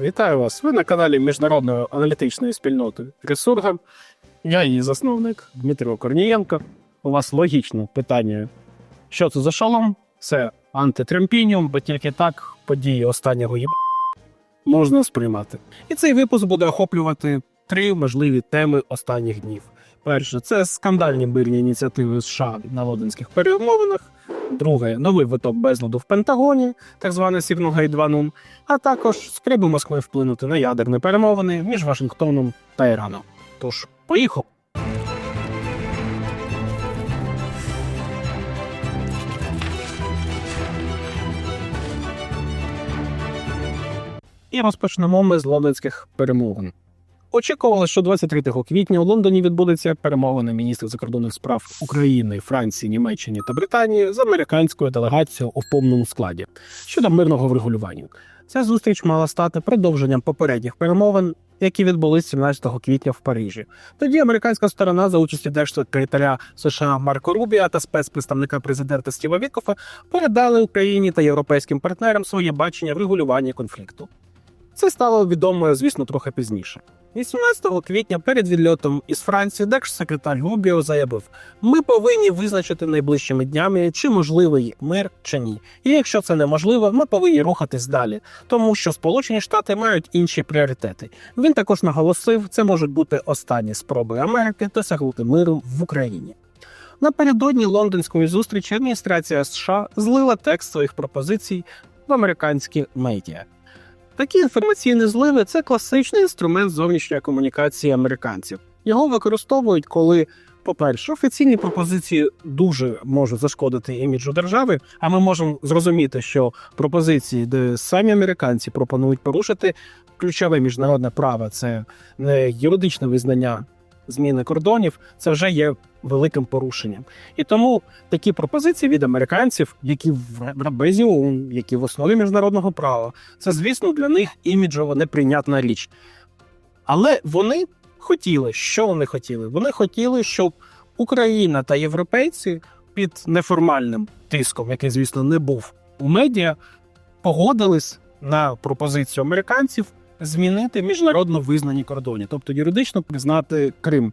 Вітаю вас! Ви на каналі міжнародної аналітичної спільноти Ресурга. Я її засновник Дмитро Корнієнко. У вас логічне питання. Що це за шолом? Це антитремпініум, бо тільки так події останнього їб... можна сприймати. І цей випуск буде охоплювати три можливі теми останніх днів. Перше, це скандальні мирні ініціативи США на лондонських перемовинах. Друге, новий виток безладу в Пентагоні, так зване Сігнугейт 2.0, а також спроби Москви вплинути на ядерні перемовини між Вашингтоном та Іраном. Тож, поїхав. І розпочнемо ми з лондонських перемовин. Очікували, що 23 квітня у Лондоні відбудеться перемовини міністрів закордонних справ України, Франції, Німеччини та Британії з американською делегацією у повному складі щодо мирного врегулювання. Ця зустріч мала стати продовженням попередніх перемовин, які відбулись 17 квітня в Парижі. Тоді американська сторона за участі держсекретаря США Марко Рубія та спецпредставника президента Стіва Віткофа передали Україні та європейським партнерам своє бачення врегулювання конфлікту. Це стало відомо, звісно, трохи пізніше. 18 квітня перед відльотом із Франції держсекретар Рубіо заявив: ми повинні визначити найближчими днями, чи можливий мир чи ні. І якщо це неможливо, ми повинні рухатись далі, тому що Сполучені Штати мають інші пріоритети. Він також наголосив, це можуть бути останні спроби Америки досягнути миру в Україні. Напередодні лондонської зустрічі адміністрація США злила текст своїх пропозицій в американські медіа. Такі інформаційні зливи це класичний інструмент зовнішньої комунікації американців. Його використовують, коли, по-перше, офіційні пропозиції дуже можуть зашкодити іміджу держави. А ми можемо зрозуміти, що пропозиції, де самі американці пропонують порушити ключове міжнародне право, це не юридичне визнання зміни кордонів, це вже є великим порушенням. І тому такі пропозиції від американців, які в рабезі ООН, які в основі міжнародного права, це, звісно, для них іміджово неприйнятна річ. Але вони хотіли, що вони хотіли? Вони хотіли, щоб Україна та європейці під неформальним тиском, який, звісно, не був у медіа, погодились на пропозицію американців змінити міжнародно визнані кордони, тобто юридично признати Крим.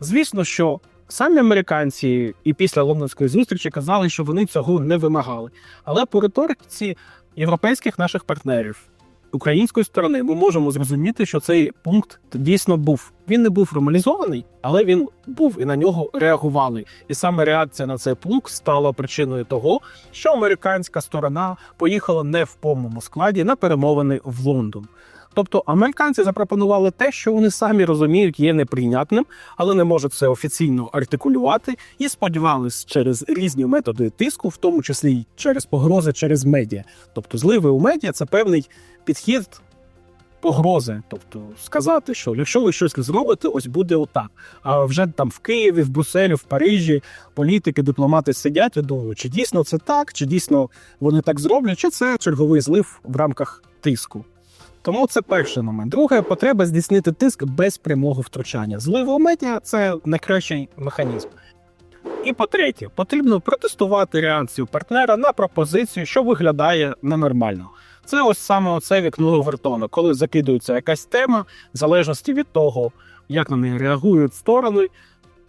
Звісно, що самі американці і після лондонської зустрічі казали, що вони цього не вимагали. Але по риториці європейських наших партнерів української сторони ми можемо зрозуміти, що цей пункт дійсно був. Він не був формалізований, але він був і на нього реагували. І саме реакція на цей пункт стала причиною того, що американська сторона поїхала не в повному складі на перемовини в Лондон. Тобто американці запропонували те, що вони самі розуміють, є неприйнятним, але не можуть це офіційно артикулювати, і сподівались через різні методи тиску, в тому числі й через погрози через медіа. Тобто, зливи у медіа це певний підхід погрози. Тобто сказати, що якщо ви щось зробите, ось буде отак. А вже там в Києві, в Брюсселі, в Парижі політики, дипломати сидять і думають, чи дійсно це так, чи дійсно вони так зроблять, чи це черговий злив в рамках тиску. Тому це перший момент. Друге, потреба здійснити тиск без прямого втручання. Медіа це найкращий механізм. І по-третє, потрібно протестувати реакцію партнера на пропозицію, що виглядає ненормально. Це ось саме оце вікно Овертона, коли закидується якась тема, в залежності від того, як на неї реагують сторони,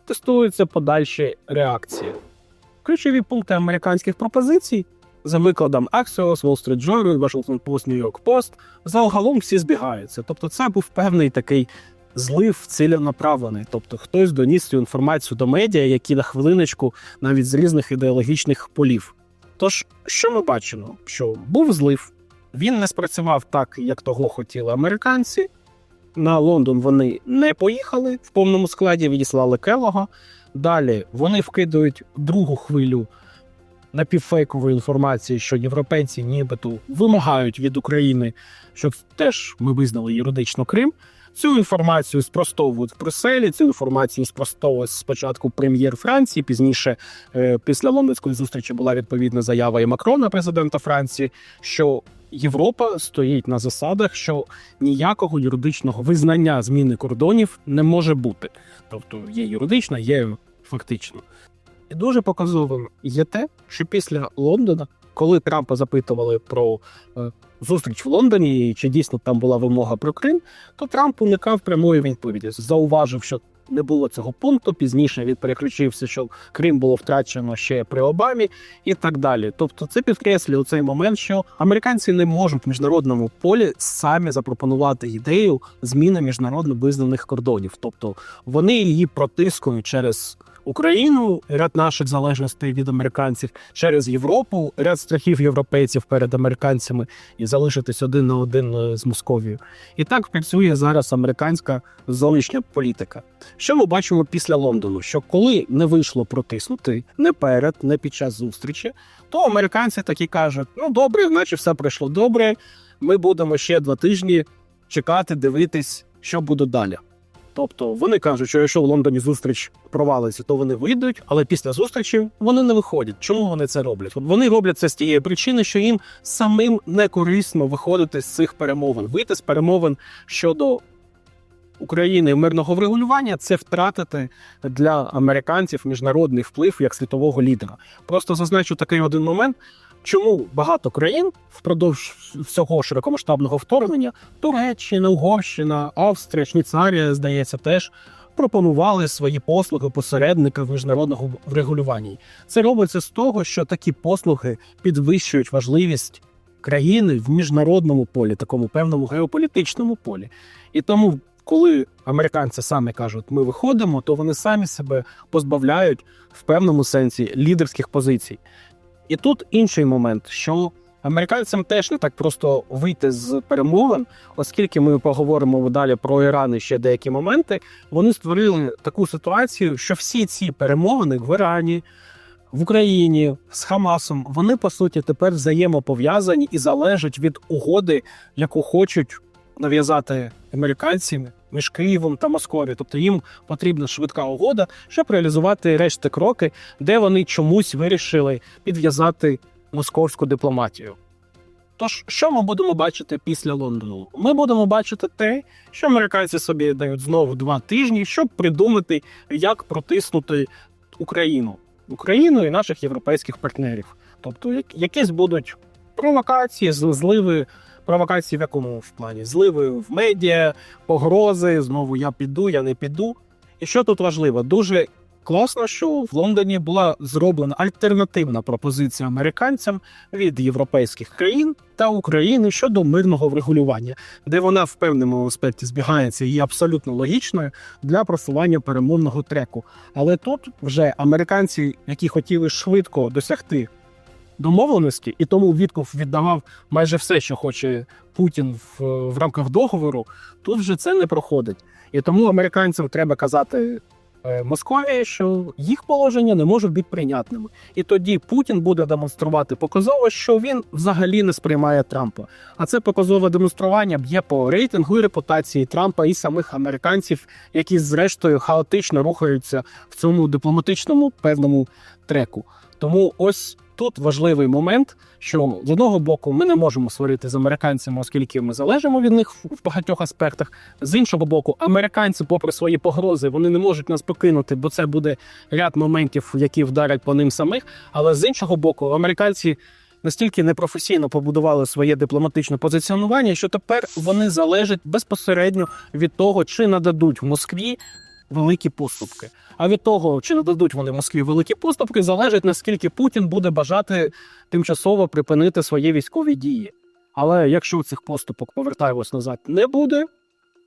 тестуються подальші реакції. Ключові пункти американських пропозицій за викладом Axios, Wall Street Journal, Washington Post, New York Post, загалом всі збігаються. Тобто, це був певний такий злив ціленаправлений. Тобто, хтось доніс цю інформацію до медіа, які на хвилиночку навіть з різних ідеологічних полів. Тож, що ми бачимо? Що був злив, він не спрацював так, як того хотіли американці. На Лондон вони не поїхали в повному складі, відіслали Келога. Далі вони вкидають другу хвилю напівфейкової інформації, що європейці нібито вимагають від України, щоб теж ми визнали юридично Крим. Цю інформацію спростовують в Брюсселі, Цю інформацію спростовував спочатку прем'єр Франції. Пізніше, е, після лондонської зустрічі, була відповідна заява і Макрона, президента Франції, що Європа стоїть на засадах, що ніякого юридичного визнання зміни кордонів не може бути. Тобто є юридична, є фактично. І дуже показовим є те, що після Лондона коли Трампа запитували про е, зустріч в Лондоні, чи дійсно там була вимога про Крим, то Трамп уникав прямої відповіді. Зауважив, що не було цього пункту. Пізніше він переключився, що Крим було втрачено ще при Обамі і так далі. Тобто, це підкреслює цей момент, що американці не можуть в міжнародному полі самі запропонувати ідею зміни міжнародно визнаних кордонів. Тобто вони її протискують через. Україну ряд наших залежностей від американців через Європу, ряд страхів європейців перед американцями і залишитись один на один е, з Московією. І так працює зараз американська зовнішня політика. Що ми бачимо після Лондону? Що коли не вийшло протиснути не перед, не під час зустрічі, то американці такі кажуть: ну добре, значить все пройшло добре. Ми будемо ще два тижні чекати, дивитись, що буде далі. Тобто вони кажуть, що якщо в Лондоні зустріч провалиться, то вони вийдуть, але після зустрічі вони не виходять. Чому вони це роблять? Вони роблять це з тієї причини, що їм самим не корисно виходити з цих перемовин. Вийти з перемовин щодо України мирного врегулювання це втратити для американців міжнародний вплив як світового лідера. Просто зазначу такий один момент. Чому багато країн впродовж всього широкомасштабного вторгнення Туреччина, Угорщина, Австрія, Швейцарія, здається, теж пропонували свої послуги посередника в міжнародному врегулюванні. Це робиться з того, що такі послуги підвищують важливість країни в міжнародному полі, такому певному геополітичному полі. І тому, коли американці самі кажуть, ми виходимо, то вони самі себе позбавляють в певному сенсі лідерських позицій. І тут інший момент, що американцям теж не так просто вийти з перемовин, оскільки ми поговоримо далі про Іран і ще деякі моменти. Вони створили таку ситуацію, що всі ці перемовини в Ірані, в Україні з Хамасом, вони по суті тепер взаємопов'язані і залежать від угоди, яку хочуть нав'язати американці між Києвом та Московією. Тобто їм потрібна швидка угода, щоб реалізувати решти кроки, де вони чомусь вирішили підв'язати московську дипломатію. Тож, що ми будемо бачити після Лондону? Ми будемо бачити те, що американці собі дають знову два тижні, щоб придумати, як протиснути Україну, Україну і наших європейських партнерів. Тобто, якісь будуть провокації, зливи. Провокації в якому в плані? Зливи в медіа, погрози, знову я піду, я не піду. І що тут важливо? Дуже класно, що в Лондоні була зроблена альтернативна пропозиція американцям від європейських країн та України щодо мирного врегулювання, де вона в певному аспекті збігається і є абсолютно логічною для просування перемовного треку. Але тут вже американці, які хотіли швидко досягти домовленості, і тому Вітков віддавав майже все, що хоче Путін в, в рамках договору. Тут вже це не проходить. І тому американцям треба казати е, Московії, що їх положення не можуть бути прийнятними. І тоді Путін буде демонструвати показово, що він взагалі не сприймає Трампа. А це показове демонстрування б'є по рейтингу і репутації Трампа і самих американців, які зрештою хаотично рухаються в цьому дипломатичному певному треку. Тому ось тут важливий момент, що з одного боку ми не можемо сварити з американцями, оскільки ми залежимо від них в багатьох аспектах. З іншого боку, американці, попри свої погрози, вони не можуть нас покинути, бо це буде ряд моментів, які вдарять по ним самих. Але з іншого боку, американці. Настільки непрофесійно побудували своє дипломатичне позиціонування, що тепер вони залежать безпосередньо від того, чи нададуть в Москві великі поступки. А від того, чи нададуть вони Москві великі поступки, залежить наскільки Путін буде бажати тимчасово припинити свої військові дії. Але якщо цих поступок повертаємось назад не буде,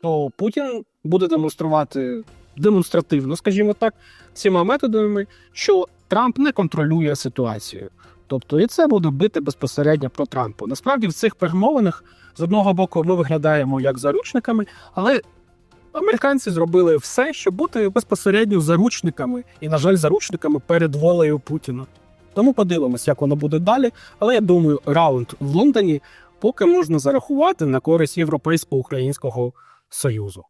то Путін буде демонструвати демонстративно, скажімо так, цими методами, що Трамп не контролює ситуацію. Тобто, і це буде бити безпосередньо про Трампа. Насправді, в цих перемовинах з одного боку ми виглядаємо як заручниками, але американці зробили все, щоб бути безпосередньо заручниками і, на жаль, заручниками перед волею Путіна. Тому подивимось, як воно буде далі. Але я думаю, раунд в Лондоні поки можна зарахувати на користь Європейсько-Українського Союзу.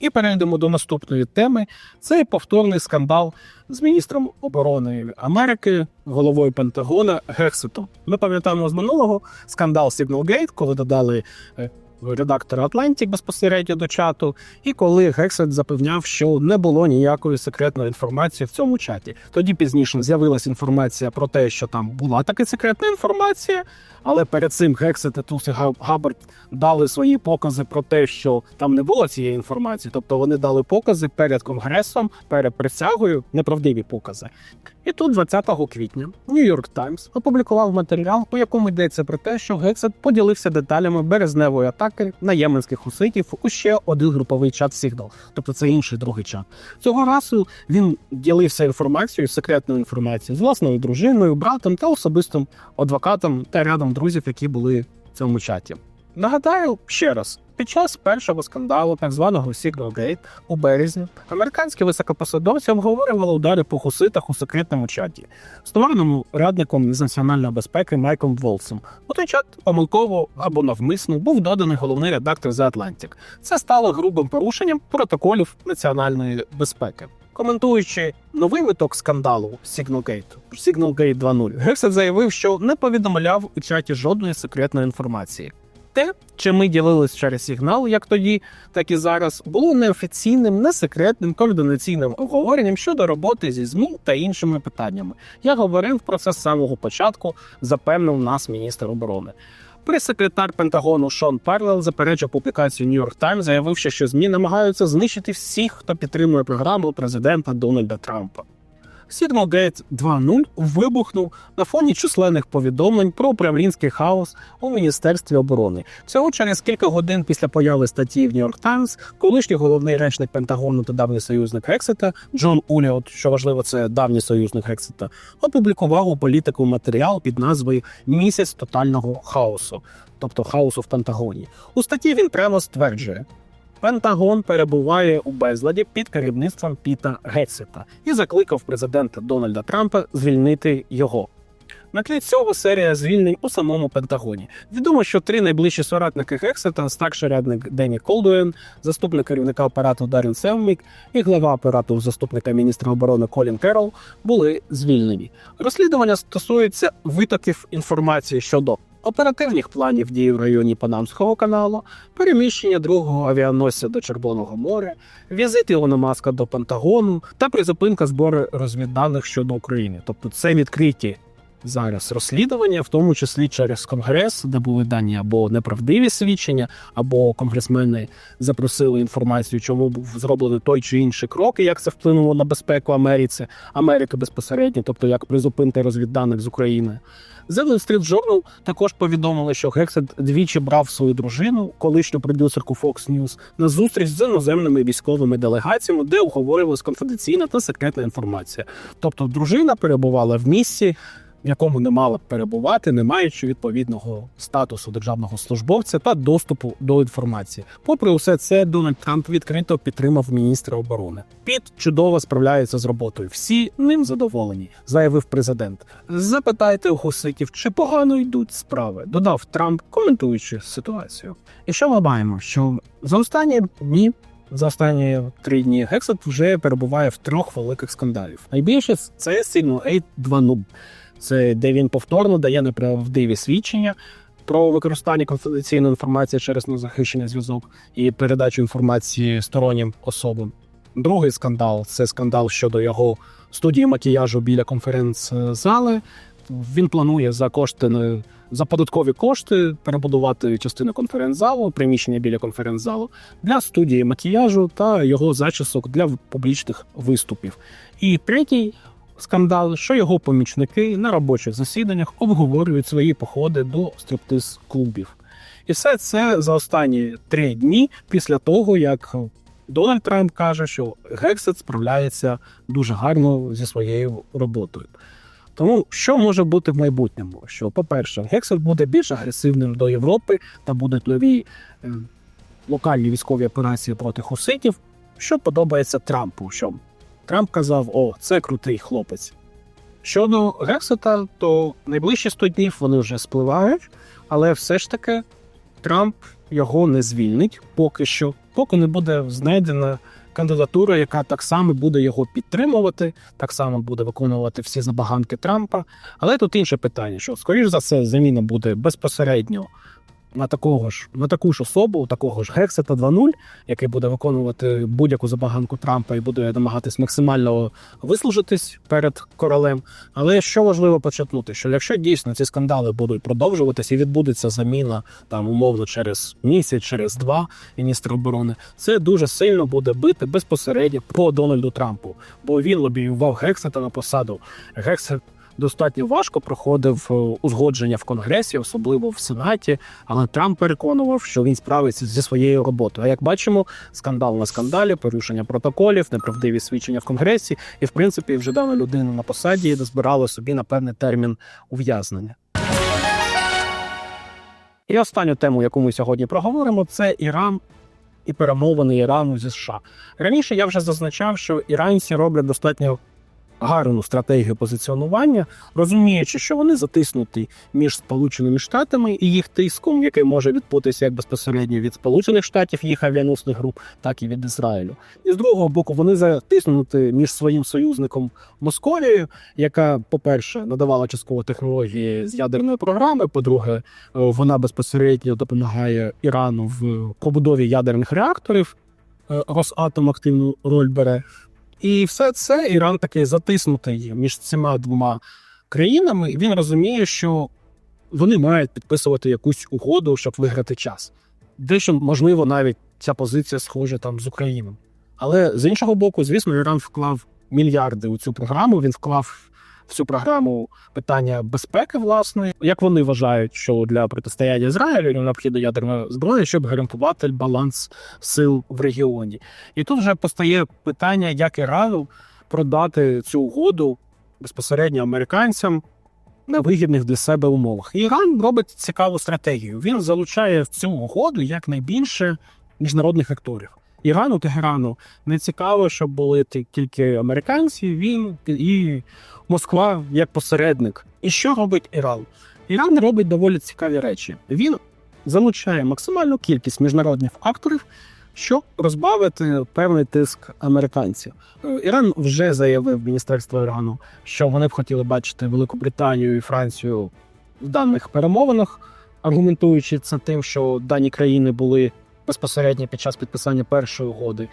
І перейдемо до наступної теми. Це повторний скандал з міністром оборони Америки, головою Пентагона Гексетом. Ми пам'ятаємо з минулого скандал Signalgate, коли додали е, редактора Atlantic безпосередньо до чату, і коли Гексет запевняв, що не було ніякої секретної інформації в цьому чаті. Тоді пізніше з'явилася інформація про те, що там була така секретна інформація, але перед цим Гексет і Тулсі Габбард дали свої покази про те, що там не було цієї інформації. Тобто вони дали покази перед конгресом, перед присягою, неправдиві покази. І тут, 20 квітня, Нью-Йорк Таймс опублікував матеріал, по якому йдеться про те, що Гексет поділився деталями березневої атаки на єменських хуситів у ще один груповий чат Signal. Тобто це інший другий чат. Цього разу він ділився інформацією, секретною інформацією з власною дружиною, братом та особистим адвокатом та рядом друзів, які були в цьому чаті. Нагадаю ще раз. Під час першого скандалу, так званого Signal Gate, у березні, американські високопосадовці обговорювали удари по хуситах у секретному чаті, створеному радником з національної безпеки Майком Волсом. У той чат помилково або навмисно був доданий головний редактор The Atlantic. Це стало грубим порушенням протоколів національної безпеки. Коментуючи новий виток скандалу Signalgate, Signalgate 2.0, Гексет заявив, що не повідомляв у чаті жодної секретної інформації. Те, чим ми ділились через сигнал, як тоді, так і зараз, було неофіційним, не секретним координаційним обговоренням щодо роботи зі ЗМІ та іншими питаннями. Я говорив про це з самого початку, запевнив нас міністр оборони. Прес-секретар Пентагону Шон Парлел заперечив публікацію New York Times, заявивши, що ЗМІ намагаються знищити всіх, хто підтримує програму президента Дональда Трампа. Signalgate 2.0 вибухнув на фоні численних повідомлень про управлінський хаос у Міністерстві оборони. Цього через кілька годин після появи статті в York Times колишній головний речник Пентагону та давній союзник Гексета Джон Уліот, що важливо, це давній союзник Гексета, опублікував у політику матеріал під назвою Місяць тотального хаосу, тобто хаосу в Пентагоні. У статті він прямо стверджує. Пентагон перебуває у безладі під керівництвом Піта Гетсета і закликав президента Дональда Трампа звільнити його. На тлі цього серія звільнень у самому Пентагоні. Відомо, що три найближчі соратники Гексета, старший радник Денні Колдуен, заступник керівника апарату Дарін Севмік і глава апарату заступника міністра оборони Колін Керол були звільнені. Розслідування стосується витоків інформації щодо оперативних планів дій в районі Панамського каналу, переміщення другого авіаносця до Червоного моря, візит Ілона Маска до Пентагону та призупинка збору розвідданих щодо України. Тобто це відкриті зараз розслідування, в тому числі через конгрес, де були дані або неправдиві свідчення, або конгресмени запросили інформацію, чому був зроблений той чи інший крок, і як це вплинуло на безпеку Америці, Америки безпосередньо, тобто як призупинка розвідданих з України. Wall Street Journal також повідомили, що Гексет двічі брав свою дружину, колишню продюсерку Fox News, на зустріч з іноземними військовими делегаціями, де обговорювалась конфіденційна та секретна інформація. Тобто, дружина перебувала в місці, в якому не мала б перебувати, не маючи відповідного статусу державного службовця та доступу до інформації. Попри усе це, Дональд Трамп відкрито підтримав міністра оборони. Піт чудово справляється з роботою. Всі ним задоволені, заявив президент. Запитайте у гуситів, чи погано йдуть справи, додав Трамп, коментуючи ситуацію. І що ми маємо? Що за останні дні за останні три дні Гексет вже перебуває в трьох великих скандалів. Найбільше це Signal 2.0. Це де він повторно дає неправдиві свідчення про використання конфіденційної інформації через незахищений зв'язок і передачу інформації стороннім особам. Другий скандал це скандал щодо його студії макіяжу біля конференц-зали. Він планує за кошти за податкові кошти перебудувати частину конференц-залу, приміщення біля конференц-залу для студії макіяжу та його зачісок для публічних виступів. І третій скандал, що його помічники на робочих засіданнях обговорюють свої походи до стриптиз-клубів. І все це за останні три дні після того, як Дональд Трамп каже, що Гексет справляється дуже гарно зі своєю роботою. Тому що може бути в майбутньому? Що, по-перше, Гексет буде більш агресивним до Європи та будуть нові е, локальні військові операції проти хуситів, що подобається Трампу. Що Трамп казав: О, це крутий хлопець. Щодо Гексета, то найближчі 100 днів вони вже спливають, але все ж таки Трамп його не звільнить поки що, поки не буде знайдена кандидатура, яка так само буде його підтримувати, так само буде виконувати всі забаганки Трампа. Але тут інше питання: що, скоріш за все, заміна буде безпосередньо на такого ж на таку ж особу, такого ж Гексета 2.0, який буде виконувати будь-яку забаганку Трампа і буде намагатись максимально вислужитись перед королем. Але що важливо початнути, що якщо дійсно ці скандали будуть продовжуватись і відбудеться заміна там умовно через місяць, через два міністра оборони, це дуже сильно буде бити безпосередньо по Дональду Трампу, бо він лобіював Гексета на посаду. Гексет достатньо важко проходив е, узгодження в конгресі, особливо в сенаті. Але Трамп переконував, що він справиться зі своєю роботою. А як бачимо, скандал на скандалі, порушення протоколів, неправдиві свідчення в конгресі, і в принципі вже дана людина на посаді дозбирала собі на певний термін ув'язнення. І останню тему, яку ми сьогодні проговоримо, це Іран і перемовини Ірану зі США. Раніше я вже зазначав, що іранці роблять достатньо гарну стратегію позиціонування, розуміючи, що вони затиснуті між Сполученими Штатами і їх тиском, який може відбутися як безпосередньо від Сполучених Штатів, їх авіаносних груп, так і від Ізраїлю. І з другого боку, вони затиснуті між своїм союзником Московією, яка, по-перше, надавала частково технології з ядерної програми. По-друге, е, вона безпосередньо допомагає Ірану в побудові ядерних реакторів. Е, Росатом активну роль бере. І все це Іран такий затиснутий між цими двома країнами. І він розуміє, що вони мають підписувати якусь угоду, щоб виграти час. Дещо, можливо, навіть ця позиція схожа там з Україною. Але з іншого боку, звісно, Іран вклав мільярди у цю програму. Він вклав в цю програму питання безпеки власної. Як вони вважають, що для протистояння Ізраїлю необхідна ядерна зброя, щоб гарантувати баланс сил в регіоні. І тут вже постає питання, як Ірану продати цю угоду безпосередньо американцям на вигідних для себе умовах. Іран робить цікаву стратегію. Він залучає в цю угоду якнайбільше міжнародних акторів. Ірану Тегерану не цікаво, щоб були ті- тільки американці, він і Москва як посередник. І що робить Іран? Іран робить доволі цікаві речі. Він залучає максимальну кількість міжнародних акторів, щоб розбавити певний тиск американців. Іран вже заявив Міністерство Ірану, що вони б хотіли бачити Велику Британію і Францію в даних перемовинах, аргументуючи це тим, що дані країни були безпосередньо під час підписання першої угоди.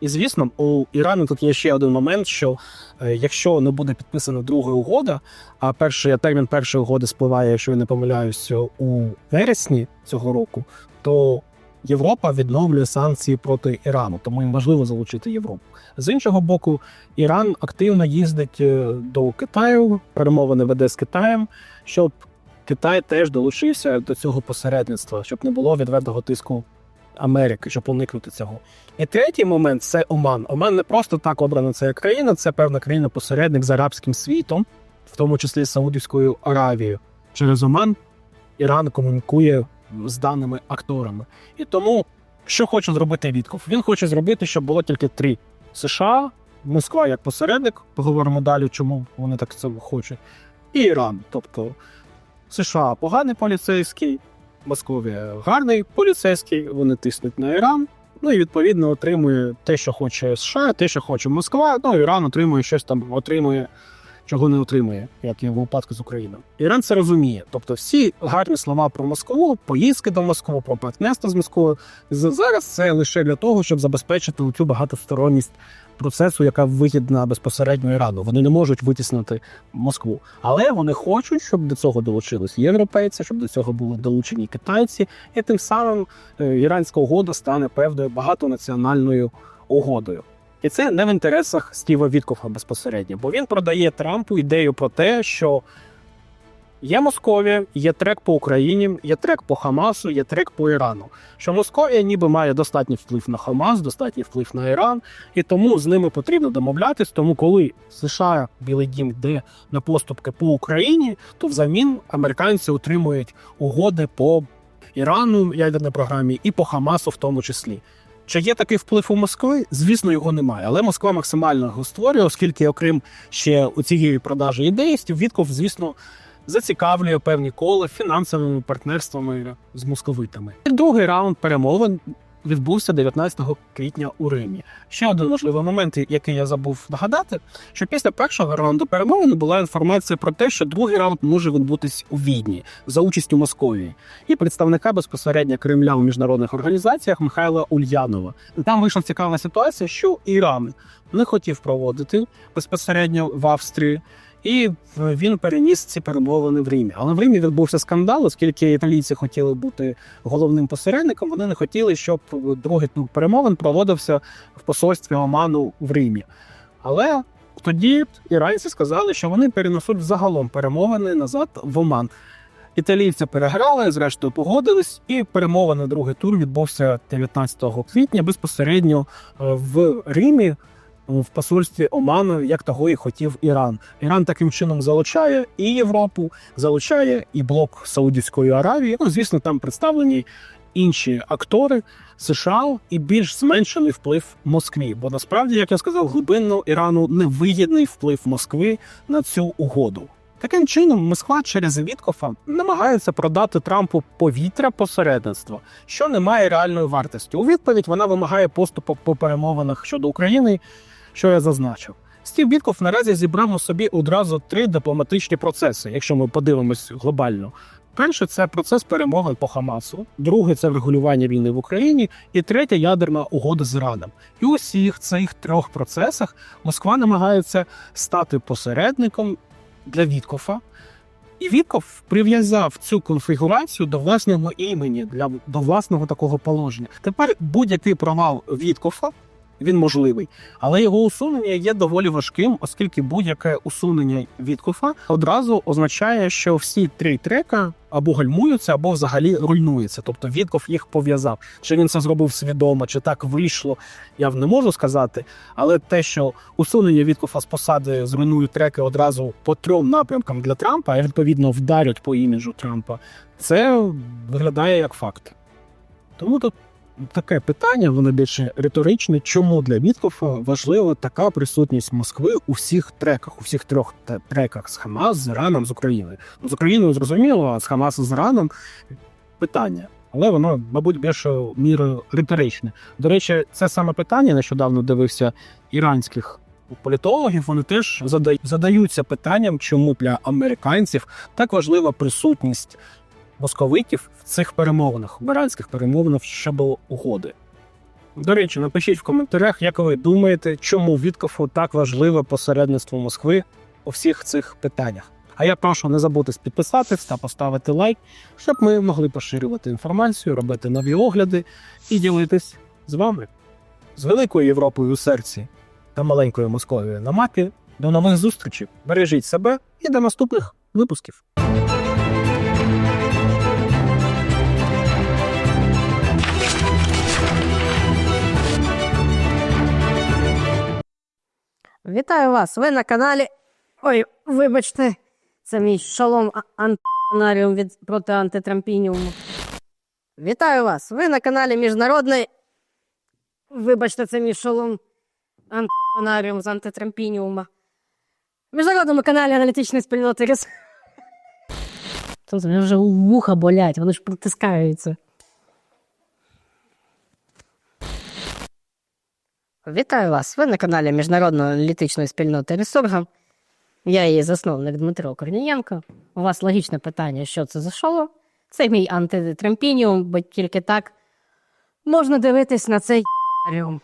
І звісно, у Ірану тут є ще один момент: що е, якщо не буде підписана друга угода, а перший термін першої угоди спливає, якщо я не помиляюся, у вересні цього року, то Європа відновлює санкції проти Ірану, тому їм важливо залучити Європу. З іншого боку, Іран активно їздить е, до Китаю, перемовини веде з Китаєм, щоб Китай теж долучився до цього посередництва, щоб не було відвертого тиску Америки, щоб уникнути цього. І третій момент це Оман. Оман не просто так обрана ця країна, це певна країна-посередник з арабським світом, в тому числі з Саудівською Аравією. Через Оман Іран комунікує з даними акторами. І тому, що хоче зробити Вітков? Він хоче зробити, щоб було тільки три: США, Москва як посередник, поговоримо далі, чому вони так це хочуть, і Іран. Тобто США поганий поліцейський, Московія гарний поліцейський, вони тиснуть на Іран. Ну і відповідно отримує те, що хоче США, те, що хоче Москва. Ну Іран отримує щось там, отримує, чого не отримує, як і в випадку з Україною. Іран це розуміє. Тобто, всі гарні слова про Москву, поїздки до Москви, про партнерство з Москвою зараз це лише для того, щоб забезпечити цю багатосторонність процесу, яка вигідна безпосередньо Ірану. Вони не можуть витіснити Москву, але вони хочуть, щоб до цього долучились європейці, щоб до цього були долучені китайці, і тим самим е, іранська угода стане певною багатонаціональною угодою. І це не в інтересах Стіва Віткофа безпосередньо, бо він продає Трампу ідею про те, що є Московія, є трек по Україні, є трек по Хамасу, є трек по Ірану. Що Московія ніби має достатній вплив на Хамас, достатній вплив на Іран, і тому з ними потрібно домовлятись. Тому, коли США Білий Дім йде на поступки по Україні, то взамін американці отримують угоди по Ірану ядерній програмі і по Хамасу, в тому числі. Чи є такий вплив у Москви? Звісно, його немає. Але Москва максимально його створює, оскільки, окрім ще у цієї продажі ідеїстів, Вітков, звісно, зацікавлює певні кола фінансовими партнерствами з московитами. Другий раунд перемовин відбувся 19 квітня у Римі. Ще один важливий момент, який я забув нагадати, що після першого раунду перемовин була інформація про те, що другий раунд може відбутись у Відні за участю Московії і представника безпосередньо Кремля у міжнародних організаціях Михайла Ульянова. Там вийшла цікава ситуація, що Іран не хотів проводити безпосередньо в Австрії. І він переніс ці перемовини в Римі. Але в Римі відбувся скандал, оскільки італійці хотіли бути головним посередником. Вони не хотіли, щоб другий тур перемовин проводився в посольстві Оману в Римі. Але тоді іранці сказали, що вони перенесуть загалом перемовини назад в Оман. Італійці переграли, зрештою погодились, і перемовини другий тур відбувся 19 квітня безпосередньо е, в Римі в посольстві Оману, як того і хотів Іран. Іран таким чином залучає і Європу, залучає і блок Саудівської Аравії. Ну, звісно, там представлені інші актори США і більш зменшений вплив Москві. Бо насправді, як я сказав, глибинно Ірану невигідний вплив Москви на цю угоду. Таким чином, Москва через Віткофа намагається продати Трампу повітря посередництва, що не має реальної вартості. У відповідь вона вимагає поступу по перемовинах щодо України, що я зазначив. Стів Бітков наразі зібрав у собі одразу три дипломатичні процеси, якщо ми подивимось глобально. Перше це процес перемовин по Хамасу, друге це врегулювання війни в Україні, і третє ядерна угода з Іраном. І у всіх цих трьох процесах Москва намагається стати посередником для Віткофа. І Вітков прив'язав цю конфігурацію до власного імені, для до власного такого положення. Тепер будь-який провал Віткофа він можливий, але його усунення є доволі важким, оскільки будь-яке усунення Віткофа одразу означає, що всі три трека або гальмуються, або взагалі руйнуються. Тобто Вітков їх пов'язав. Чи він це зробив свідомо, чи так вийшло, я не можу сказати. Але те, що усунення Віткофа з посади зруйнують треки одразу по трьом напрямкам для Трампа, а відповідно вдарять по іміджу Трампа, це виглядає як факт. Тому тут таке питання, воно більше риторичне. Чому для Віткофа важлива така присутність Москви у всіх треках, у всіх трьох треках з Хамас, з Іраном, з Україною? Ну, з Україною зрозуміло, а з Хамасом з Іраном питання. Але воно, мабуть, більшою мірою риторичне. До речі, це саме питання нещодавно дивився іранських політологів. Вони теж задають, задаються питанням, чому для американців так важлива присутність московитів в цих перемовинах, в іранських перемовинах щодо угоди. До речі, напишіть в коментарях, як ви думаєте, чому Віткофу так важливе посередництво Москви у всіх цих питаннях. А я прошу не забути підписатись та поставити лайк, щоб ми могли поширювати інформацію, робити нові огляди і ділитись з вами. З великою Європою у серці та маленькою Московією на мапі. До нових зустрічей. Бережіть себе і до наступних випусків. Вітаю вас! Ви на каналі. Ой, вибачте, це мій шалом антонаріум від проти антитрампініуму. Вітаю вас! Ви на каналі Міжнародний. Вибачте, це мій шалом антонаріум з антитрампініума. Міжнародному каналі аналітичної спільноти Ріс. Тут вже вуха болять, вони ж притискаються. Вітаю вас! Ви на каналі Міжнародної аналітичної спільноти Ресурга. Я її засновник Дмитро Корнієнко. У вас логічне питання, що це за шоу? Це мій антитрампініум, бо тільки так можна дивитись на цей аріум.